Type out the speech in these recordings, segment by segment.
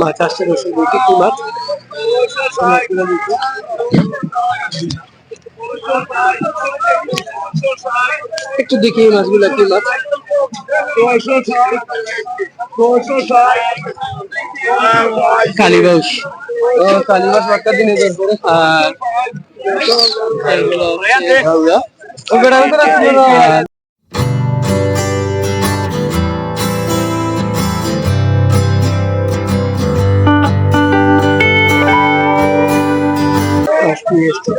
মাছ আসছে রসুন দুইটি কি মাছ। একটু দেখি এই মাছগুলো কি মাছ। কালীবাউস ও কালীবাউস বাক্কা দিনে আর নিয়ে এসছে।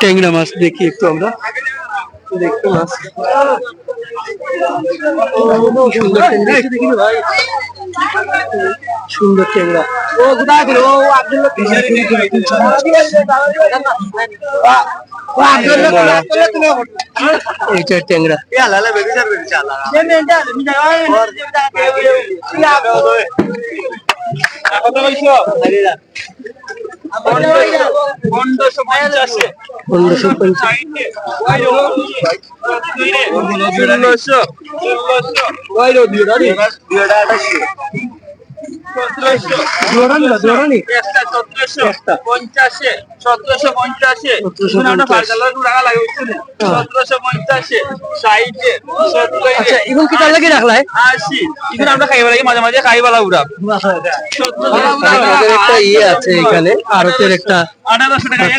ট্যাংরা মাছ দেখি একটু আমরা। দেখি মাছ। সুন্দর ট্যাংরা। এসে দেখি ভাই সুন্দর ট্যাংরা ও কোথায় গেল ও আব্দুল্লাহ এইটা ট্যাংরা পনেরোশো পঞ্চাশ। দৌড়ানি না দৌড়ানি পঞ্চাশে সতেরোশো পঞ্চাশে। ষাটে আচ্ছা এখন কি তার লাগে রাখলাই আশি। এখানে আমরা খাইবা লাগে মাঝে মাঝে আমাদের একটা ইয়ে আছে এখানে আরতের একটা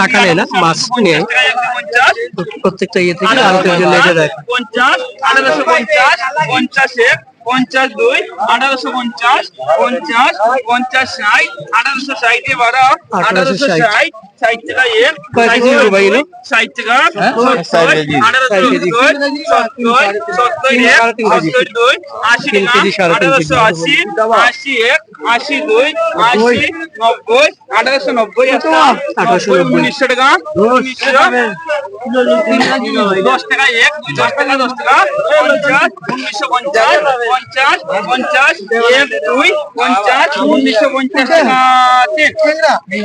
টাকা নেয় না, মাছ নিয়ে। প্রত্যেকটা ইয়ে থেকে আরতের জন্য এটা দেয় পঞ্চাশ আঠারোশো পঞ্চাশ পঞ্চাশে পঞ্চাশ দুই আঠারোশো পঞ্চাশ পঞ্চাশ পঞ্চাশ ষাট আঠারোশো ষাটে বারো আঠারোশো ষাট ষাট টাকা এক কয় কেজি হবে ভাই এগুলো? ষাট টাকা? ষাট কেজি। আঠারোশো। সত্তর সত্তর এক সত্তর দুই আশি টাকা। আঠারোশো আশি আশি এক আশি দুই আশি নব্বই আঠারোশো নব্বই আঠারোশো নব্বই। উনিশশো টাকা উনিশশো দশ টাকা এক দশ টাকা দশ টাকা পঞ্চাশ উনিশশো পঞ্চাশ পঞ্চাশ পঞ্চাশ এক দুই পঞ্চাশ উনিশশো পঞ্চাশ টাকা তিন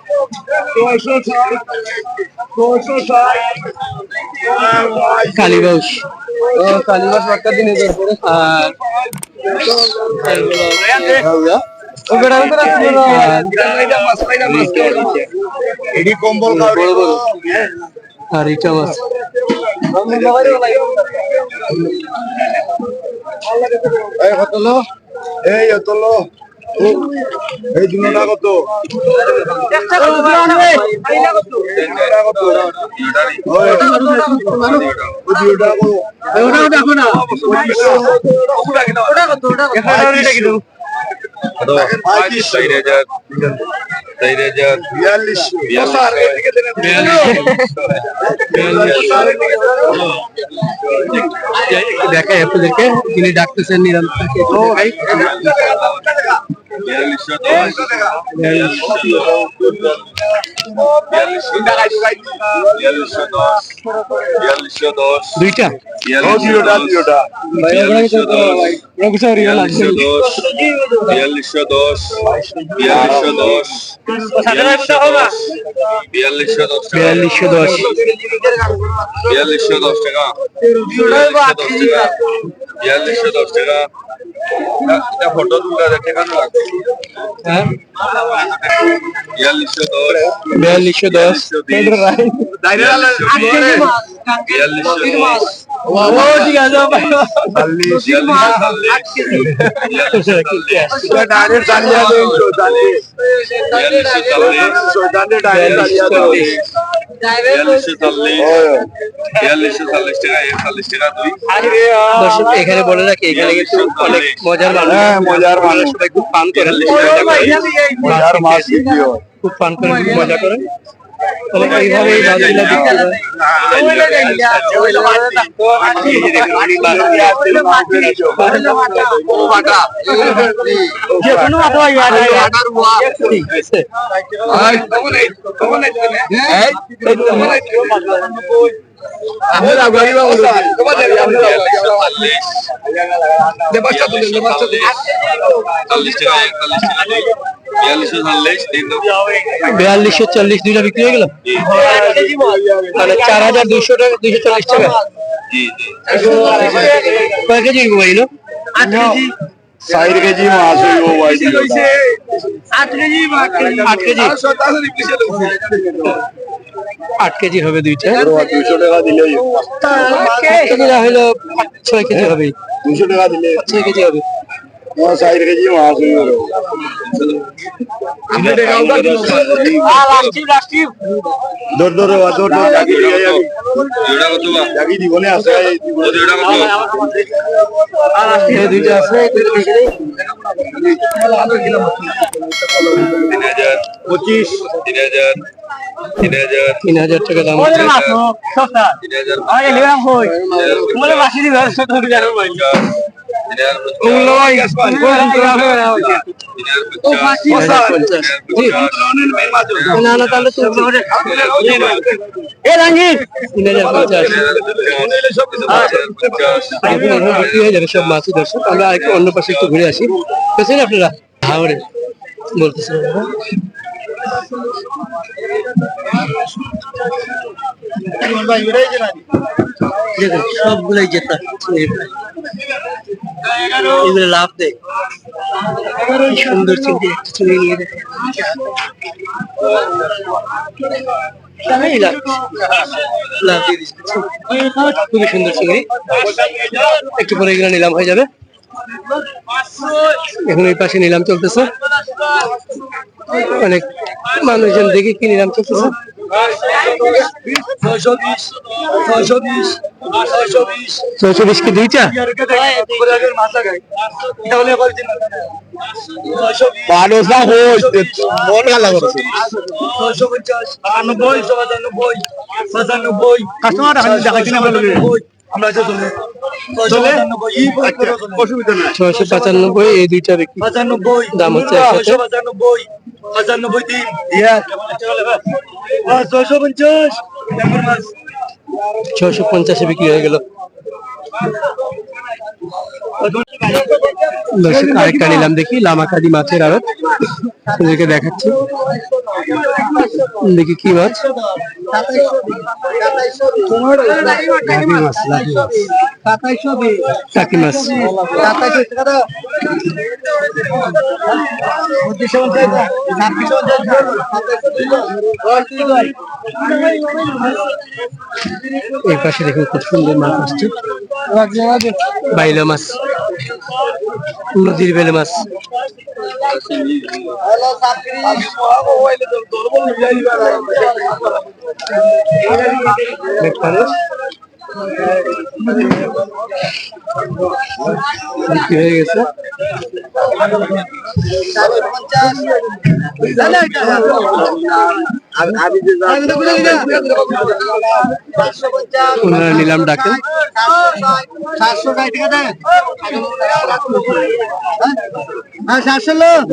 কালীবাউস ও কালীবাউস বাক্কা দিনে আর আর এই কত এই কত লো এই দুটা কত বিয়াল্লিশ আপনাদেরকে যিনি ডাকতেছেন নিরন্তর দুইটা দুটা দুটা ইয়ে বিয়াল্লিশশো দশ বিয়াল্লিশশো দশ বিয়াল্লিশশো দশ বিয়াল্লিশশো দশ বিয়াল্লিশশো দশ টাকা বিয়াল্লিশশো দশ টাকা ফটো তুলতে দেখানো লাগবে হ্যাঁ বিয়াল্লিশশো দশ বিয়াল্লিশশো দশ বিয়াল্লিশশো দশ ও ঠিক আছে চল্লিশ বিয়াল্লিশশো চল্লিশ ডাইরেক্ট দাঁড়িয়ে দেন তো দাঁড়িয়ে বিয়াল্লিশশো চল্লিশ দাঁড়িয়ে ডাইরেক্ট দাঁড়িয়ে দেন এখানে বলে রাখি এখানে কিন্তু অনেক মজার মানুষ হ্যাঁ, মজার মানুষ। খুব বিক্রি হয় খুব পান করে মজা করেন। তাহলে এইভাবে এই মাছগুলো বিক্রি হয় যে কোনো মাছ বিয়াল্লিশশো চল্লিশ দুইটা বিক্রি হয়ে গেল? তাহলে চার হাজার দুইশো টাকা দুইশো চল্লিশ টাকা। জি জি। কয় কেজি। মাছ হইব ভাই আট কেজি আট কেজি হবে দুইটা দুইশো টাকা দিলেই কেজি ছয় কেজি হবে দুইশো টাকা দিলে ছয় কেজি হবে ষাট কেজি মাছ দৌড় দৌড় দৌড় জাগি দিবনে আছে দুইটা আছে পঁচিশ। তিন হাজার। তিন হাজার টাকা দাম হচ্ছে। তিন হাজার তিন হাজার পঞ্চাশ জি। না না তাহলে তো তিন হাজার পঞ্চাশ হয়ে সব মাছই দর্শক আমরা অন্য পাশে একটু ঘুরে আসি আপনারা হাওড়ে? সবগুলোই জেতা লাভ দেয় সুন্দর চিংড়ি নিয়ে খুবই সুন্দর চিংড়ি একটু পরে এগুলো নিলাম হয়ে যাবে এখন এই পাশে নিলাম চলতেছে। অনেক মানুষজন দেখে কি নিলাম চলতেছে ছয়শো বিশ কি দুইটা? মানুষ না হোস মন গালা করছে অসুবিধা নাই। ছয়শো পঁচানব্বই এই দুইটার বিক্রি দাম হচ্ছে একসাথে। ছয়শো পঞ্চাশে বিক্রি হয়ে গেল। আরেকটা নিলাম দেখি লামাকাদি মাছের আড়ত। আপনাদেরকে দেখাচ্ছি। দেখি কি মাছ। মাছ। এই পাশে দেখুন খুব সুন্দর মাছ আসছে। বাইলা মাছ নদীর বেলে মাছ অনেক মানুষ বিক্রি হয়ে গেছে ওনারা নিলাম ডাকেন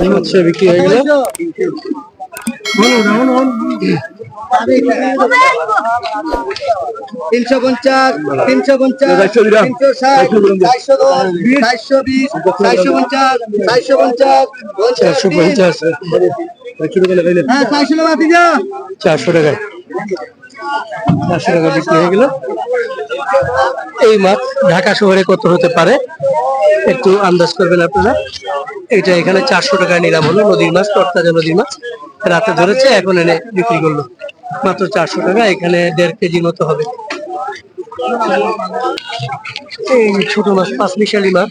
হচ্ছে বিক্রি হয়ে গেল তিনশো পঞ্চাশ তিনশো পঞ্চাশ তিনশো ষাট চারশো দশ চারশো বিশ চারশো পঞ্চাশ চারশো পঞ্চাশ চারশো পঞ্চাশ হ্যাঁ চারশো টাকা চারশো টাকায়। চারশো টাকা বিক্রি হয়ে গেল। এই মাছ ঢাকা শহরে কত হতে পারে? একটু আন্দাজ করবেন আপনারা। এটা এখানে চারশো টাকায় নিলাম হলো নদীর মাছ তরতাজা নদীর মাছ। রাতে ধরেছে এখন এনে বিক্রি করল। মাত্র চারশো টাকা এখানে দেড় কেজি মতো হবে। এই ছোট মাছ পাঁচ মিশালি মাছ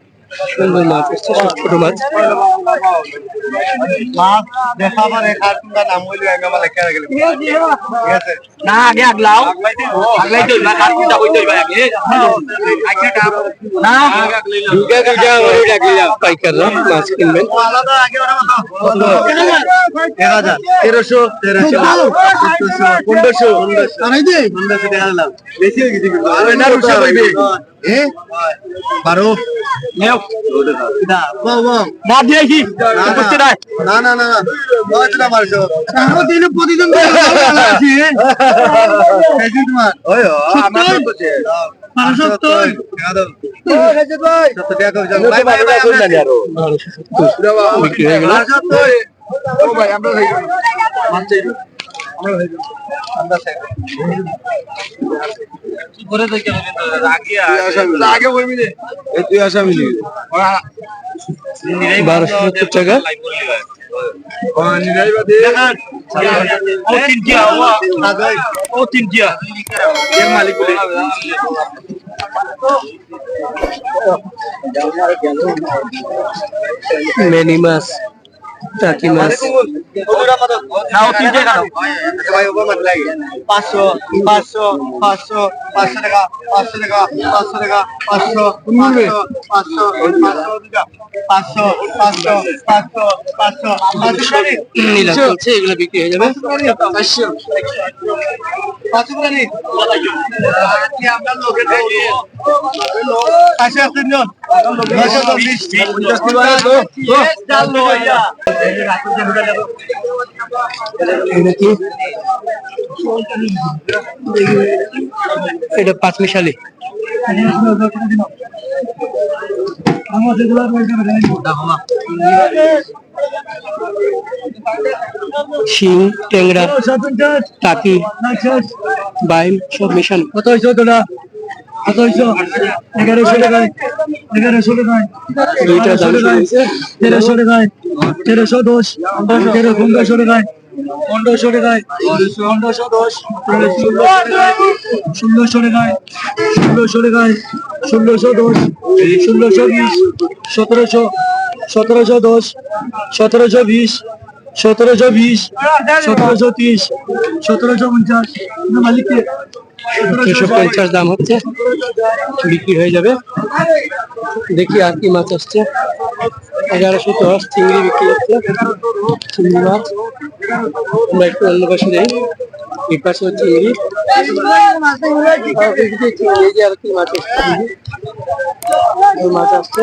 সুন্দর মাছ এসছে সব ছোট মাছ। মাছ দেখাবার এখান নাম হইল এঙ্গামা লেখা গেল ঠিক আছে? না আগে আগলাও। আগলাই তো বা কাট কুটা কইতে হইবা আগে? না পাইকাররা মাছ কিনবেন। আলাদা আগে ওরা মতো তেরো হাজার তেরোশো তেরোশো পনেরোশো পনেরোশো। টাকা দিলাম বেশি হয়ে গেছে কিন্তু। আরে না রুষা পাইবে এ? বারো। নেও। না দিয়ে কি? করতে নাই না না না না। মারছো। আমরা দিনে প্রতিদিন ভাই। আমরা তুই আসা বারোশো সত্তর টাকা? মেনি মাছ। টাকি মাছ না ও তিন দিয়া কাটো। ভাই ওপর মাছ লাগে পাঁচশো পাঁচশো পাঁচশো পাঁচশো টাকা পাঁচশো টাকা পাঁচশো টাকা পাঁচশো পাঁচশো পাঁচশো পাঁচশো পাঁচশো পাঁচশো পাঁচশো নীলা চলছে এগুলো বিক্রি হয়ে যাবে। পাঁচশো। পাঁচশো করে নি আমরা এটা পাঁচ মিশালি। শিং ট্যাংরা টাকি বাইম সব মিশানো। কত হয়েছে হয়েছে এগারোশো টাকায় এগারোশো টাকায় তেরোশো টাকায় তেরোশো দশ তেরো পনেরোশো টাকায় পনেরোশো টাকায় পনেরোশো দশ ষোলোশো টাকায় ষোলোশো টাকায় ষোলোশো দশ ষোলোশো বিশ সতেরোশো সতেরোশো দশ সতেরোশো বিশ সতেরোশো বিশ সতেরোশো তিরিশ সতেরোশো পঞ্চাশ। মালিককে। সতেরোশো পঞ্চাশ দাম হচ্ছে। বিক্রি হয়ে যাবে। দেখি আর কি মাছ আসছে। এগারোশো দশ চিংড়ি বিক্রি হচ্ছে। চিংড়ি মাছ। আমরা একটু অন্য পাশে যাই। এই পাশে চিংড়ি। চিংড়ি, আর কি মাছ আসছে। মাছ আসছে।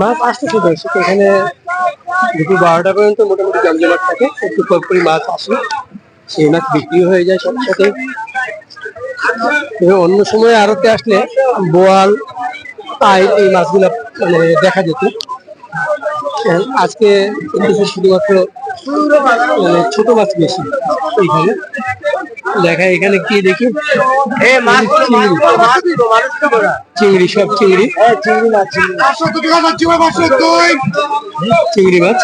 মাছ আসতেছে দর্শক এখানে দুপুর বারোটা পর্যন্ত মোটামুটি জমজমাট থাকে, একটু পর পরই মাছ আসে। সেই মাছ বিক্রি হয়ে যায় সব সাথে। অন্য সময় আড়তে আসলে বোয়াল আই এই মাছগুলো মানে দেখা যেত। আজকে শুধুমাত্র ছোট মাছ বেশি। এইখানে দেখা এখানে কি দেখি? চিংড়ি। চিংড়ি সব চিংড়ি। চিংড়ি মাছ চিংড়ি মাছ।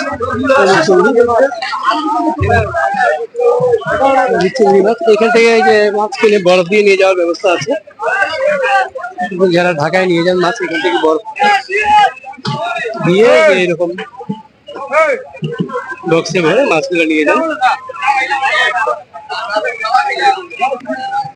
এই চিংড়ি মাছ। এখান থেকে এই যে মাছ কিনে বরফ দিয়ে নিয়ে যাওয়ার ব্যবস্থা আছে। যারা ঢাকায় নিয়ে যান মাছ এখান থেকে বরফ। দিয়ে এরকম বক্সে ভরে মাছগুলো নিয়ে যান।